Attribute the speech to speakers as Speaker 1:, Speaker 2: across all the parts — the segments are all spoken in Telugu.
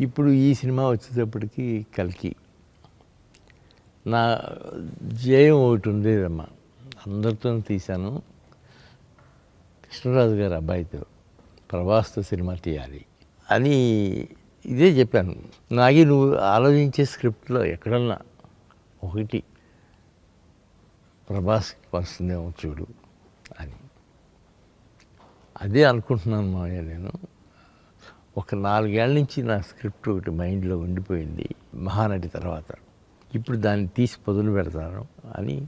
Speaker 1: ఇప్పుడు ఈ సినిమా వచ్చేటప్పటికి కల్కి. నా జయం ఒకటి ఉండేదమ్మా. అందరితో తీశాను. కృష్ణరాజు గారు అబ్బాయితో ప్రభాస్తో సినిమా తీయాలి అని ఇదే చెప్పాను. నాగి నువ్వు ఆలోచించే స్క్రిప్ట్లో ఎక్కడన్నా ఒకటి ప్రభాస్ వస్తుందేమో చూడు అని. అదే అనుకుంటున్నాను మావయ్య నేను. ఒక నాలుగేళ్ళ నుంచి నా స్క్రిప్ట్ ఒకటి మైండ్లో ఉండిపోయింది మహానటి తర్వాత. ఇప్పుడు దాన్ని తీసి పొదులు పెడతాను అని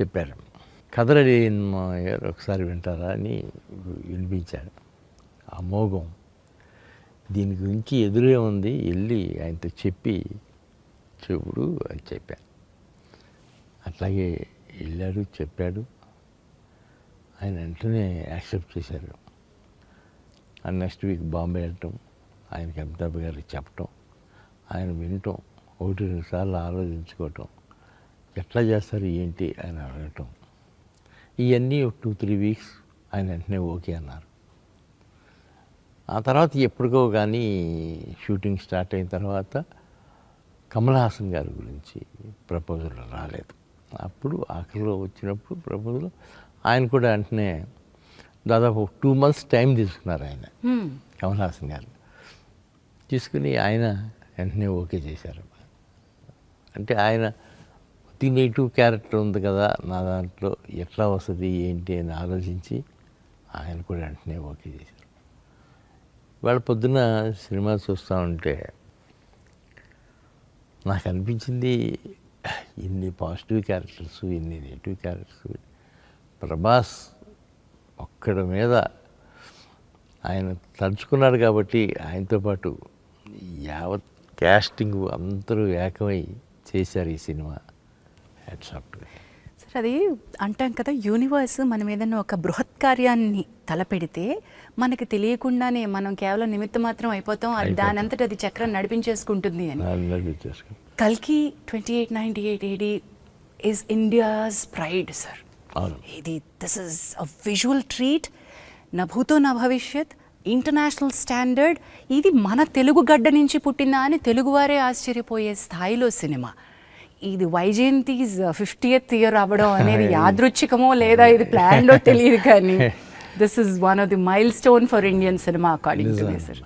Speaker 1: చెప్పారు. కదలడి మావయ్య గారు ఒకసారి వింటారా అని వినిపించాడు ఆ మోగం దీని గురించి ఎదురే ఉంది వెళ్ళి ఆయనతో చెప్పి చెప్పుడు అని చెప్పాను అట్లాగే వెళ్ళాడు చెప్పాడు. ఆయన వెంటనే యాక్సెప్ట్ చేశారు. అండ్ నెక్స్ట్ వీక్ బాంబే వెళ్ళటం ఆయనకి అమితాబ్ గారికి చెప్పటం. ఆయన వినటం. ఒకటి రెండు సార్లు ఆలోచించుకోవటం. ఎట్లా చేస్తారు ఏంటి ఆయన అడగటం. ఇవన్నీ ఒక టూ త్రీ వీక్స్ ఆయన వెంటనే ఓకే అన్నారు. ఆ తర్వాత ఎప్పటికో కానీ షూటింగ్ స్టార్ట్ అయిన తర్వాత కమల్ హాసన్ గారి గురించి ప్రపోజల్ రాలేదు. అప్పుడు ఆఖరిలో వచ్చినప్పుడు ప్రపోజల్ ఆయన కూడా వెంటనే దాదాపు టూ మంత్స్ టైం తీసుకున్నారు ఆయన. కమల్ హాసన్ గారు. తీసుకుని ఆయన వెంటనే ఓకే చేశారు. అంటే ఆయన ది నెగిటివ్ క్యారెక్టర్ ఉంది కదా నా దాంట్లో ఎట్లా వస్తుంది ఏంటి అని ఆలోచించి ఆయన కూడా వెంటనే ఓకే చేశారు. వాళ్ళ పొద్దున సినిమా చూస్తూ ఉంటే నాకు అనిపించింది ఇన్ని పాజిటివ్ క్యారెక్టర్స్ ఇన్ని నెగిటివ్ క్యారెక్టర్స్ ప్రభాస్ ఒక్కడ మీద ఆయన తలుచుకున్నాడు కాబట్టి ఆయనతో పాటు యావత్ క్యాస్టింగ్ అందరూ ఏకమై చేశారు ఈ సినిమా. హ్యాట్సాప్
Speaker 2: సార్ అది అంటాం కదా యూనివర్స్ మనం ఏదైనా ఒక బృహత్ కార్యాన్ని తలపెడితే మనకి తెలియకుండానే మనం కేవలం నిమిత్త మాత్రం అయిపోతాం అది
Speaker 1: అయిపోతాం.
Speaker 2: దాని అంతటా అది చక్రం నడిపించేసుకుంటుంది అని. కల్కి twenty eight ninety eight AD is India's pride sir ఇది this is a visual treat నా భూతో నా భవిష్యత్ ఇంటర్నేషనల్ స్టాండర్డ్ ఇది మన తెలుగు గడ్డ నుంచి పుట్టిందా అని తెలుగువారే ఆశ్చర్యపోయే స్థాయిలో సినిమా. ఇది వైజయంతి ఫిఫ్టీయత్ ఇయర్ అవ్వడం అనేది యాదృచ్ఛికమో లేదా ఇది ప్లాన్లో తెలియదు కానీ this is one of the milestone for Indian cinema according to me sir